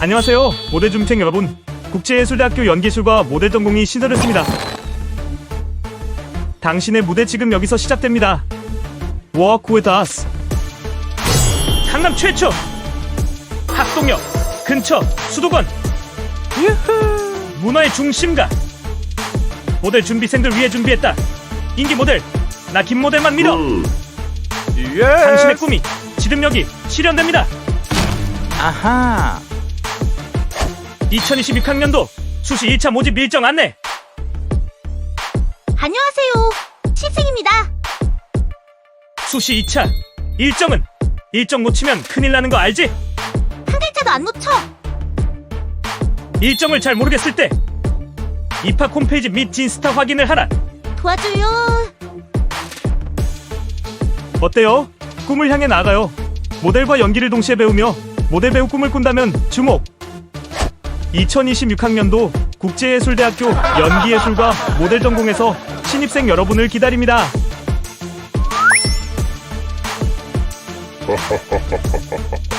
안녕하세요. 모델 준비생 여러분. 국제예술대학교 연기술과 모델 전공이 신설했습니다. 당신의 무대 지금 여기서 시작됩니다. Walk with us. 강남 최초 학동역 근처 수도권 문화의 중심가 모델 준비생들 위해 준비했다. 인기 모델 나 김 모델만 믿어. 예. 당신의 꿈이 지금 여기 실현됩니다. 아하. 2026학년도 수시 1차 모집 일정 안내. 안녕하세요. 신생입니다. 수시 2차 일정은 일정 놓치면 큰일 나는 거 알지? 한 글자도 안 놓쳐. 일정을 잘 모르겠을 때 입학 홈페이지 및 진스타 확인을 하라. 도와줘요. 어때요? 꿈을 향해 나아가요. 모델과 연기를 동시에 배우며 모델 배우 꿈을 꾼다면 주목. 2026학년도 국제예술대학교 연기예술과 모델 전공에서 신입생 여러분을 기다립니다.